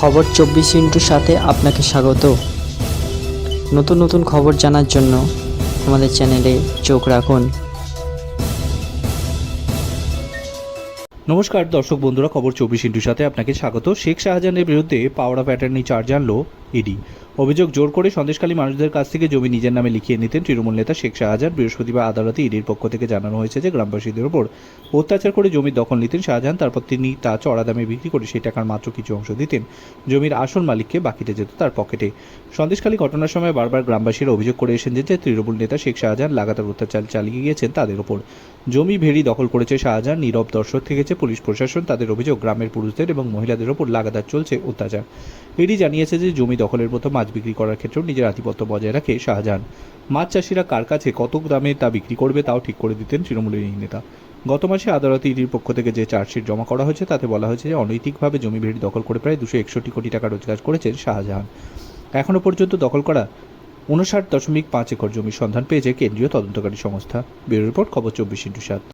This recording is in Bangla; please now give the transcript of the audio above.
খবর চব্বিশ ইন্টুর সাথে আপনাকে স্বাগত। নতুন নতুন খবর জানার জন্য আমাদের চ্যানেলে চোখ রাখুন। নমস্কার দর্শক বন্ধুরা, খবর চব্বিশ ইন্টুর সাথে আপনাকে স্বাগত। শেখ শাহজাহানের বিরুদ্ধে পাওড়া প্যাটার্নি চার্জ আনলো ইডি অভিযোগ জোর করে সন্দেশকালী মানুষদের কাছ থেকে জমি নিজের নামে লিখিয়ে নিতেন তৃণমূল নেতা শেখ শাহজাহান। বৃহস্পতিবার আদালতে ইডির পক্ষ থেকে জানানো হয়েছে যে গ্রামবাসীদের ওপর অত্যাচার করে জমি দখল নিতেন শাহজাহান, তারপর তিনি তা চড়া দামে বিক্রি করে সেই টাকার মাত্র কিছু অংশ দিতেন। জমির আসল মালিককে বাকিতে যেত তার পকেটে। সন্দেশখালী ঘটনার সময় বারবার গ্রামবাসীরা অভিযোগ করে এসেছেন যে তৃণমূল নেতা শেখ শাহজাহান লাগাতার অত্যাচার চালিয়ে গিয়েছেন তাদের ওপর। জমি ভেড়ি দখল করেছে শাহজাহান, নীরব দর্শক থেকেছে পুলিশ প্রশাসন, তাদের অভিযোগ গ্রামের পুরুষদের এবং মহিলাদের ওপর লাগাতার চলছে অত্যাচার। ইডি জানিয়েছে যে জমি দখলের মতো মাছ বিক্রি করার ক্ষেত্রেও নিজের আধিপত্য বজায় রাখে শাহজাহান। মাছ চাষিরা কার কাছে কত দামে তা বিক্রি করবে তাও ঠিক করে দিতেন তৃণমূলের এই নেতা। গত মাসে আদালতে ইডির পক্ষ থেকে যে চার্জশিট জমা করা হয়েছে, তাতে বলা হয়েছে যে অনৈতিকভাবে জমি ভেড়ি দখল করে প্রায় দুশো একষট্টি কোটি টাকা রোজগার করেছেন শাহজাহান। এখনও পর্যন্ত দখল করা উনষাট দশমিক পাঁচ একর জমির সন্ধান পেয়েছে কেন্দ্রীয় তদন্তকারী সংস্থা। ব্যুরো রিপোর্ট, খবর চব্বিশ ইন্টু সাত।